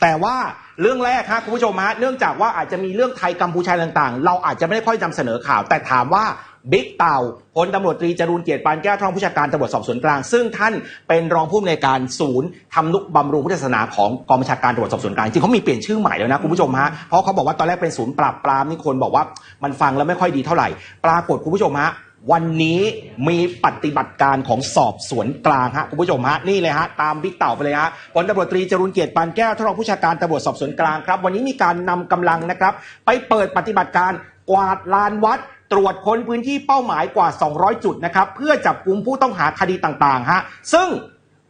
แต่ว่าเรื่องแรกฮะคุณผู้ชมฮะเนื่องจากว่าอาจจะมีเรื่องไทยกัมพูชาต่างๆ เราอาจจะไม่ได้ค่อยนำเสนอข่าว แต่ถามว่าบิ๊กเต่าพลตำรวจตรีจรูนเกียรติปานแก้วรองผู้จัดการตำรวจสอบสวนกลาง ซึ่งท่านเป็นรองผู้อำนวยการศูนย์ทำนุบำรุงพุทธศาสนาของกองบัญชาการตำรวจสอบสวนกลางจริงเขามีเปลี่ยนชื่อใหม่แล้วนะคุณผู้ชมฮะเพราะเขาบอกว่าตอนแรกเป็นศูนย์ปราบปรามนี่คนบอกว่ามันฟังแล้วไม่ค่อยดีเท่าไหร่ ปรากฏคุณผู้ชมฮะ วันนี้มีปฏิบัติการของสอบสวนกลางฮะคุณผู้ชมฮะนี่เลยฮะตามบิ๊กเต่าไปเลยฮะพลตำรวจตรีจรูนเกียรติปานแก้วท่านรองผู้ชาการตำรวจสอบสวนกลางครับ วันนี้มีการนำกำลังนะครับ ไปเปิดปฏิบัติการกวาดลานวัด ตรวจค้นพื้นที่เป้าหมายกว่า 200 จุดนะครับ เพื่อจับกุมผู้ต้องหาคดีต่างๆฮะซึ่ง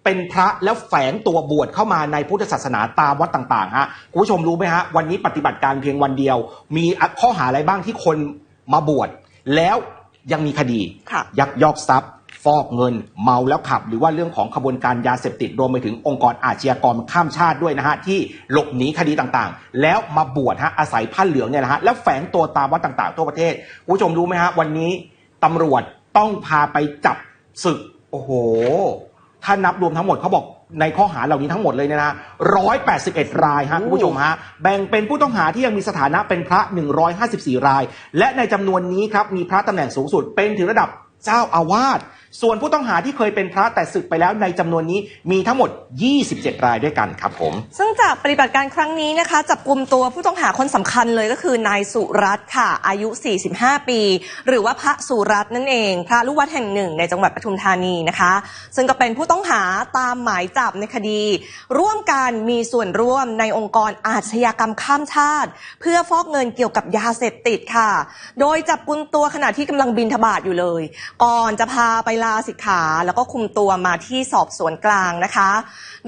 เป็นพระแล้วแฝงตัวบวชเข้ามาในพุทธศาสนาตามวัดต่างๆฮะคุณผู้ชมรู้ไหมฮะวันนี้ปฏิบัติการเพียงวันเดียว มีข้อหาอะไรบ้างที่คนมาบวชแล้ว ยังมีคดีค่ะยักยอกทรัพย์ ฟอกเงิน เมาแล้วขับ หรือว่าเรื่องของขบวนการยาเสพติดรวมไปถึงองค์กรอาชญากรข้ามชาติด้วยนะฮะที่หลบหนีคดีต่างๆ แล้วมาบวชฮะอาศัยผ้าเหลืองเนี่ยนะฮะแล้วแฝงตัวตามวัดต่างๆ ทั่วประเทศคุณผู้ชมรู้ไหมฮะวันนี้ตำรวจต้องพาไปจับศึกโอ้โห ถ้านับรวมทั้งหมดเขาบอก ในข้อหาเหล่านี้ทั้งหมดเลยเนยนะร้อยแปดสิบเอ็ดรายฮะคุณผู้ชมฮะ แบ่งเป็นผู้ต้องหาที่ยังมีสถานะเป็นพระ154ราย และในจำนวนนี้ครับมีพระตำแหน่งสูงสุดเป็นถึงระดับ เจ้าอาวาส ส่วนผู้ต้องหาที่เคยเป็นพระแต่ศึกไปแล้วในจำนวนนี้มีทั้งหมด 27 รายด้วยกันครับผม ซึ่งจากปฏิบัติการครั้งนี้นะคะ จับกลุ่มตัวผู้ต้องหาคนสำคัญเลยก็คือนายสุรัตน์ค่ะ อายุ 45 ปี หรือว่าพระสุรัตน์นั่นเอง พระลูกวัดแห่งหนึ่งในจังหวัดปทุมธานีนะคะ ซึ่งก็เป็นผู้ต้องหาตามหมายจับในคดี ร่วมกันมีส่วนร่วมในองค์กรอาชญากรรมข้ามชาติ เพื่อฟอกเงินเกี่ยวกับยาเสพติดค่ะ โดยจับกลุ่มตัวขณะที่กำลังบินทบาทอยู่เลยก่อนจะพาไปลาสิกขาแล้วก็คุมตัวมาที่สอบสวนกลางนะคะ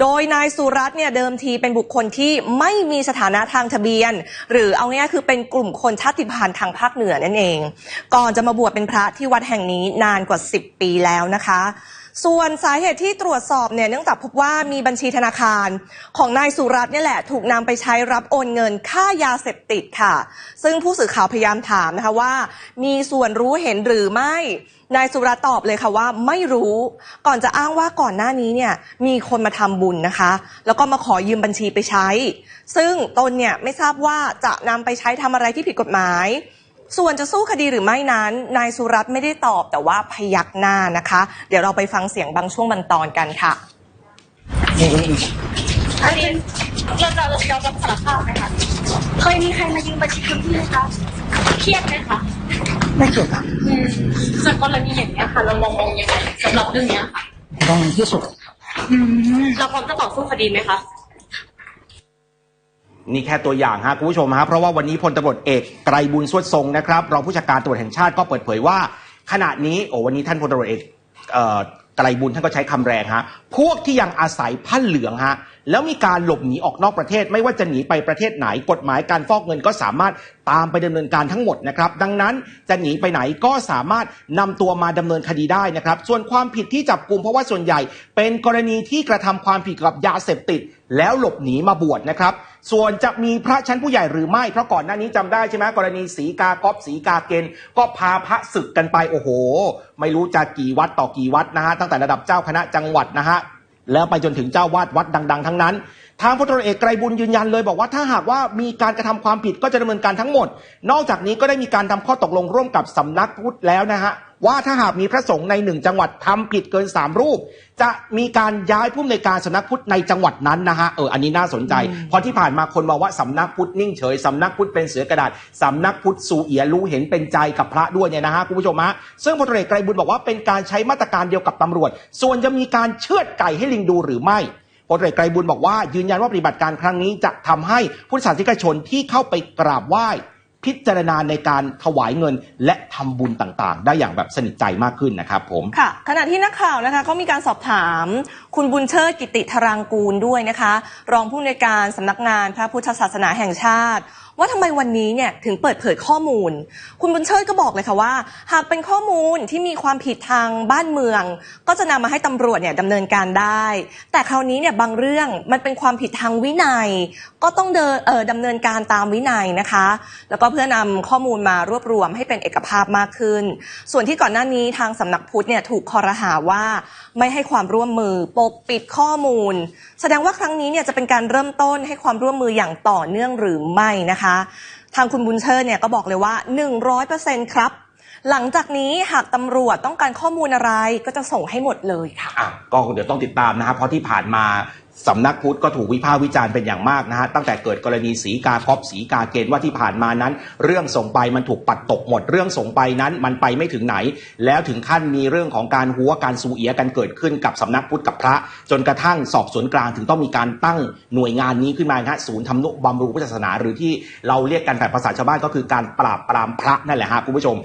โดยนายสุรัตน์เนี่ยเดิมทีเป็นบุคคลที่ไม่มีสถานะทางทะเบียน หรือเอาง่ายๆคือเป็นกลุ่มคนชาติพันธุ์ทางภาคเหนือนั่นเอง ก่อนจะมาบวชเป็นพระที่วัดแห่งนี้นานกว่า 10 ปีแล้วนะคะ ส่วนสาเหตุที่ตรวจสอบเนี่ยเนื่องจากพบว่ามีบัญชีธนาคารของนายสุรัตน์เนี่ยแหละถูกนำไปใช้รับโอนเงินค่ายาเสพติดค่ะ ซึ่งผู้สื่อข่าวพยายามถามนะคะว่า มีส่วนรู้เห็นหรือไม่นายสุรัตน์ตอบเลยค่ะว่าไม่รู้ ก่อนจะอ้างว่าก่อนหน้านี้เนี่ยมีคนมาทำบุญนะคะ แล้วก็มาขอยืมบัญชีไปใช้ ซึ่งตนเนี่ยไม่ทราบว่าจะนำไปใช้ทำอะไรที่ผิดกฎหมาย ส่วนจะสู้คดีหรือไม่นั้นนายสุรัตน์ไม่ได้ตอบแต่ว่าพยักหน้านะคะ เดี๋ยวเราไปฟังเสียงบางช่วงบางตอนกันค่ะอันนี้เราจะเราจะสารภาพไหมคะเคยมีใครมายืมบัญชีคุณพี่ไหมคะเครียดไหมคะไม่เกี่ยวกับอืมส่วนกรณีอย่างเนี้ยค่ะเรามองมองยังไงสำหรับเรื่องเนี้ยค่ะต้องที่สุดอืมเราพร้อมจะต่อสู้คดีไหมคะ นี่แค่ตัวอย่างฮะคุณผู้ชมฮะเพราะว่าวันนี้พลตำรวจเอกไกรบุญสวดทรงนะครับรองผู้จัดการตำรวจแห่งชาติก็เปิดเผยว่า ขณะนี้โอ้วันนี้ท่านพลตำรวจเอกเออไกรบุญท่านก็ใช้คำแรงฮะพวกที่ยังอาศัยผ้าเหลืองฮะแล้วมีการหลบหนีออกนอกประเทศ ไม่ว่าจะหนีไปประเทศไหนกฎหมายการฟอกเงินก็สามารถตามไปดำเนินการทั้งหมดนะครับดังนั้นจะหนีไปไหนก็สามารถนำตัวมาดำเนินคดีได้นะครับส่วนความผิดที่จับกลุ่มเพราะว่าส่วนใหญ่ เป็นกรณีที่กระทำความผิดกับยาเสพติด แล้วหลบหนีมาบวชนะครับ ส่วนจะมีพระชั้นผู้ใหญ่หรือไม่ เพราะก่อนหน้านี้จำได้ใช่ไหมกรณีสีกากอบสีกาเกณฑ์ก็พาพระศึกกันไปโอ้โห ไม่รู้จะกี่วัดต่อกี่วัดนะฮะตั้งแต่ระดับเจ้าคณะจังหวัดนะฮะแล้วไปจนถึงเจ้าวาดวัดดัง ๆ ทั้งนั้น ทางพลตรเอกไกรบุญยืนยันเลยบอกว่าถ้าหากว่ามีการกระทำความผิดก็จะดำเนินการทั้งหมด นอกจากนี้ก็ได้มีการทำข้อตกลงร่วมกับสำนักพุทธแล้วนะฮะ ว่าถ้าหากมีพระสงฆ์ในหนึ่งจังหวัดทำผิดเกิน3รูป จะมีการย้ายผู้อำนวยการสำนักพุทธในจังหวัดนั้นนะฮะเอออันนี้น่าสนใจ เพราะที่ผ่านมาคนมองว่าสำนักพุทธนิ่งเฉยสำนักพุทธเป็นเสือกระดาษสำนักพุทธสูเอียรู้เห็นเป็นใจกับพระด้วยเนี่ยนะฮะคุณผู้ชมฮะซึ่งพลตรวจเอกไกรบุญบอกว่าเป็นการใช้มาตรการเดียวกับตำรวจ ส่วนจะมีการเชือดไก่ให้ลิงดูหรือไม่พลตรีไกรบุญบอกว่ายืนยันว่าปฏิบัติการครั้งนี้จะทำให้ผู้ศาสนิกชนที่เข้าไปกราบไหว้ พิจารณาในการถวายเงิน และทำบุญต่างๆ ได้อย่างแบบสนิทใจมากขึ้นนะครับผมค่ะขณะที่นักข่าวนะคะก็มีการสอบถาม คุณบุญเชิดกิติธารังกูลด้วยนะคะ รองผู้อำนวยการสำนักงานพระพุทธศาสนาแห่งชาติ ว่าทำไมวันนี้เนี่ยถึงเปิดเผยข้อมูล คุณบุญเชิดก็บอกเลยค่ะว่า หากเป็นข้อมูลที่มีความผิดทางบ้านเมือง ก็จะนำมาให้ตำรวจเนี่ยดำเนินการได้ แต่คราวนี้เนี่ยบางเรื่องมันเป็นความผิดทางวินัย ก็ต้องเดินเออดำเนินการตามวินัยนะคะ แล้วก็เพื่อนำข้อมูลมารวบรวมให้เป็นเอกภาพมากขึ้น ส่วนที่ก่อนหน้านี้ทางสำนักพุทธเนี่ยถูกคอรหาว่าไม่ให้ความร่วมมือปกปิดข้อมูล แสดงว่าครั้งนี้เนี่ยจะเป็นการเริ่มต้นให้ความร่วมมืออย่างต่อเนื่องหรือไม่นะคะทางคุณบุญเชิดเนี่ยก็บอกเลยว่า 100%ครับ หลังจากนี้หากตำรวจต้องการข้อมูลอะไรก็จะส่งให้หมดเลยค่ะอะก็เดี๋ยวต้องติดตามนะครับเพราะที่ผ่านมาสำนักพุทธก็ถูกวิพากษ์วิจารณ์เป็นอย่างมากนะฮะตั้งแต่เกิดกรณีสีกาครอบสีกาเกณฑ์ว่าที่ผ่านมานั้น เรื่องส่งไปมันถูกปัดตกหมด เรื่องส่งไปนั้นมันไปไม่ถึงไหน แล้วถึงขั้นมีเรื่องของการหัวการซูเอียกันเกิดขึ้นกับสำนักพุทธกับพระ จนกระทั่งสอบสวนกลางถึงต้องมีการตั้งหน่วยงานนี้ขึ้นมานะฮะศูนย์ทำนุบำรุงพุทธศาสนา หรือที่เราเรียกกันแบบภาษาชาวบ้านก็คือการปราบปรามพระนั่นแหละฮะคุณผู้ชม